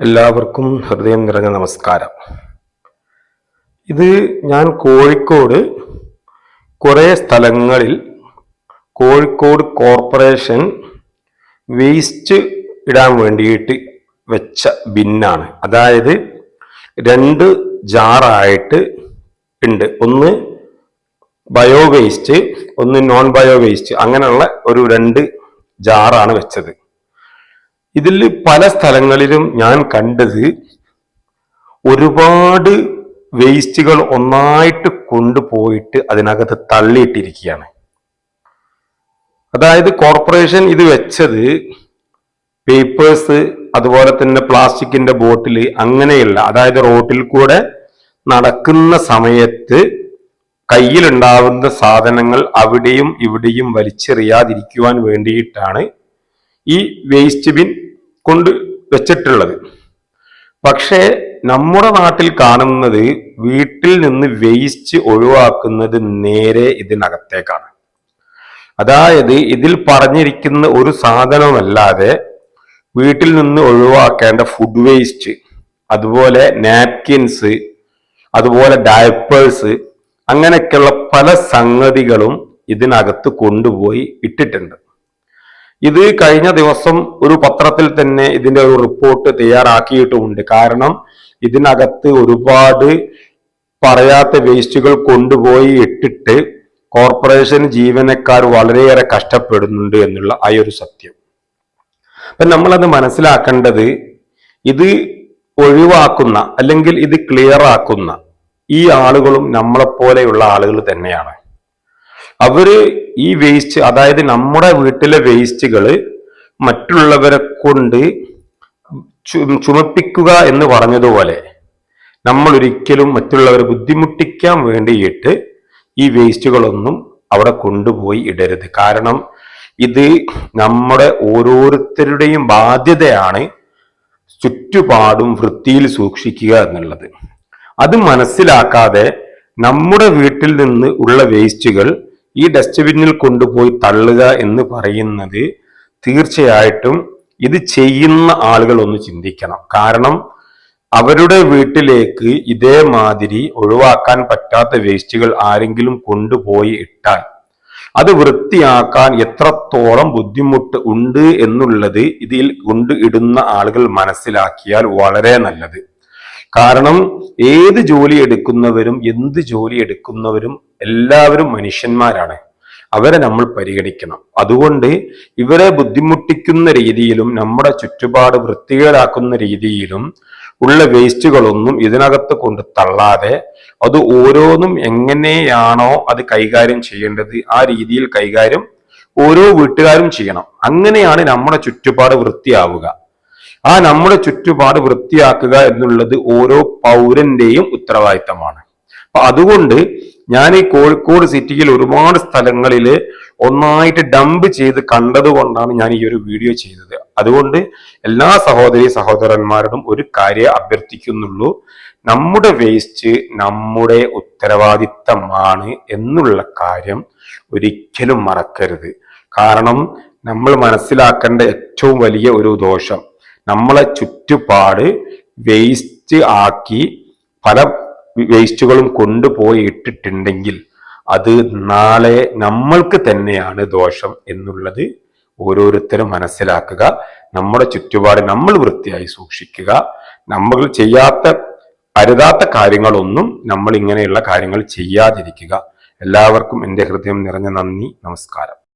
എല്ലാവർക്കും ഹൃദയം നിറഞ്ഞ നമസ്കാരം. ഇത് ഞാൻ കോഴിക്കോട് കുറേ സ്ഥലങ്ങളിൽ കോഴിക്കോട് കോർപ്പറേഷൻ വേസ്റ്റ് ഇടാൻ വേണ്ടിയിട്ട് വെച്ച ബിന്നാണ്. അതായത് രണ്ട് ജാറായിട്ട് ഉണ്ട് ഒന്ന് ബയോ വേസ്റ്റ് ഒന്ന് നോൺ ബയോ വേസ്റ്റ് അങ്ങനെയുള്ള ഒരു രണ്ട് ജാറാണ് വെച്ചത്. ഇതിൽ പല സ്ഥലങ്ങളിലും ഞാൻ കണ്ടത് ഒരുപാട് വേസ്റ്റുകൾ ഒന്നായിട്ട് കൊണ്ടുപോയിട്ട് അതിനകത്ത് തള്ളിയിട്ടിരിക്കുകയാണ്. അതായത് കോർപ്പറേഷൻ ഇത് വെച്ചത് പേപ്പേഴ്സ് അതുപോലെ തന്നെ പ്ലാസ്റ്റിക്കിന്റെ ബോട്ടിൽ അങ്ങനെയുള്ള അതായത് റോട്ടിൽ കൂടെ നടക്കുന്ന സമയത്ത് കയ്യിലുണ്ടാവുന്ന സാധനങ്ങൾ അവിടെയും ഇവിടെയും വലിച്ചെറിയാതിരിക്കുവാൻ വേണ്ടിയിട്ടാണ് ഈ വേസ്റ്റ് ബിൻ കൊണ്ട് വെച്ചിട്ടുള്ളത്. പക്ഷേ നമ്മുടെ നാട്ടിൽ കാണുന്നത് വീട്ടിൽ നിന്ന് വേസ്റ്റ് ഒഴിവാക്കുന്നത് നേരെ ഇതിനകത്തേക്കാണ്. അതായത് ഇതിൽ പറഞ്ഞിരിക്കുന്ന ഒരു സാധനമല്ലാതെ വീട്ടിൽ നിന്ന് ഒഴിവാക്കേണ്ട ഫുഡ് വേസ്റ്റ് അതുപോലെ നാപ്കിൻസ് അതുപോലെ ഡയപ്പേഴ്സ് അങ്ങനെയൊക്കെയുള്ള പല സംഗതികളും ഇതിനകത്ത് കൊണ്ടുപോയി ഇട്ടിട്ടുണ്ട്. ഇത് കഴിഞ്ഞ ദിവസം ഒരു പത്രത്തിൽ തന്നെ ഇതിന്റെ ഒരു റിപ്പോർട്ട് തയ്യാറാക്കിയിട്ടുമുണ്ട്. കാരണം ഇതിനകത്ത് ഒരുപാട് പറയാത്ത വേസ്റ്റുകൾ കൊണ്ടുപോയി ഇട്ടിട്ട് കോർപ്പറേഷൻ ജീവനക്കാർ വളരെയേറെ കഷ്ടപ്പെടുന്നുണ്ട് എന്നുള്ള ആ ഒരു സത്യം. അപ്പൊ നമ്മളത് മനസ്സിലാക്കേണ്ടത് ഇത് ഒഴിവാക്കുന്ന അല്ലെങ്കിൽ ഇത് ക്ലിയർ ആക്കുന്ന ഈ ആളുകളും നമ്മളെപ്പോലെയുള്ള ആളുകൾ തന്നെയാണ്. അവർ ഈ വേസ്റ്റ് അതായത് നമ്മുടെ വീട്ടിലെ വേസ്റ്റുകൾ മറ്റുള്ളവരെ കൊണ്ട് ചുമപ്പിക്കുക എന്ന് പറഞ്ഞതുപോലെ നമ്മൾ ഒരിക്കലും മറ്റുള്ളവരെ ബുദ്ധിമുട്ടിക്കാൻ വേണ്ടിയിട്ട് ഈ വേസ്റ്റുകളൊന്നും അവിടെ കൊണ്ടുപോയി ഇടരുത്. കാരണം ഇത് നമ്മുടെ ഓരോരുത്തരുടെയും ബാധ്യതയാണ് ചുറ്റുപാടും വൃത്തിയിൽ സൂക്ഷിക്കുക എന്നുള്ളത്. അത് മനസ്സിലാക്കാതെ നമ്മുടെ വീട്ടിൽ നിന്ന് ഉള്ള വേസ്റ്റുകൾ ഈ ഡസ്റ്റ്ബിന്നിൽ കൊണ്ടുപോയി തള്ളുക എന്ന് പറയുന്നത് തീർച്ചയായിട്ടും ഇത് ചെയ്യുന്ന ആളുകൾ ഒന്ന് ചിന്തിക്കണം. കാരണം അവരുടെ വീട്ടിലേക്ക് ഇതേമാതിരി ഒഴിവാക്കാൻ പറ്റാത്ത വേസ്റ്റുകൾ ആരെങ്കിലും കൊണ്ടുപോയി ഇട്ടാൽ അത് വൃത്തിയാക്കാൻ എത്രത്തോളം ബുദ്ധിമുട്ട് ഉണ്ട് എന്നുള്ളത് ഇതിൽ കൊണ്ട് ഇടുന്ന ആളുകൾ മനസ്സിലാക്കിയാൽ വളരെ നല്ലത്. കാരണം ഏത് ജോലി എടുക്കുന്നവരും എന്ത് ജോലി എടുക്കുന്നവരും എല്ലാവരും മനുഷ്യന്മാരാണ്. അവരെ നമ്മൾ പരിഗണിക്കണം. അതുകൊണ്ട് ഇവരെ ബുദ്ധിമുട്ടിക്കുന്ന രീതിയിലും നമ്മുടെ ചുറ്റുപാട് വൃത്തികേടാക്കുന്ന രീതിയിലും ഉള്ള വേസ്റ്റുകളൊന്നും ഇതിനകത്ത് കൊണ്ട് തള്ളാതെ അത് ഓരോന്നും എങ്ങനെയാണോ അത് കൈകാര്യം ചെയ്യേണ്ടത് ആ രീതിയിൽ കൈകാര്യം ഓരോ വീട്ടുകാരും ചെയ്യണം. അങ്ങനെയാണ് നമ്മുടെ ചുറ്റുപാട് വൃത്തിയാവുക. ആ നമ്മുടെ ചുറ്റുപാട് വൃത്തിയാക്കുക എന്നുള്ളത് ഓരോ പൗരന്റെയും ഉത്തരവാദിത്തമാണ്. അപ്പൊ അതുകൊണ്ട് ഞാൻ ഈ കോഴിക്കോട് സിറ്റിയിൽ ഒരുപാട് സ്ഥലങ്ങളിൽ ഒന്നായിട്ട് ഡംപ് ചെയ്ത് കണ്ടതുകൊണ്ടാണ് ഞാൻ ഈ ഒരു വീഡിയോ ചെയ്തത്. അതുകൊണ്ട് എല്ലാ സഹോദരി സഹോദരന്മാരോടും ഒരു കാര്യം അഭ്യർത്ഥിക്കുന്നുള്ളൂ. നമ്മുടെ വേസ്റ്റ് നമ്മുടെ ഉത്തരവാദിത്തമാണ് എന്നുള്ള കാര്യം ഒരിക്കലും മറക്കരുത്. കാരണം നമ്മൾ മനസ്സിലാക്കേണ്ട ഏറ്റവും വലിയ ഒരു ദോഷം നമ്മളെ ചുറ്റുപാട് വേസ്റ്റ് ആക്കി പല വേസ്റ്റുകളും കൊണ്ടുപോയി ഇട്ടിട്ടുണ്ടെങ്കിൽ അത് നാളെ നമ്മൾക്ക് തന്നെയാണ് ദോഷം എന്നുള്ളത് ഓരോരുത്തരും മനസ്സിലാക്കുക. നമ്മുടെ ചുറ്റുപാട് നമ്മൾ വൃത്തിയായി സൂക്ഷിക്കുക. നമ്മൾ ചെയ്യാത്ത അരുതാത്ത കാര്യങ്ങളൊന്നും നമ്മൾ ഇങ്ങനെയുള്ള കാര്യങ്ങൾ ചെയ്യാതിരിക്കുക. എല്ലാവർക്കും എന്റെ ഹൃദയം നിറഞ്ഞ നന്ദി. നമസ്കാരം.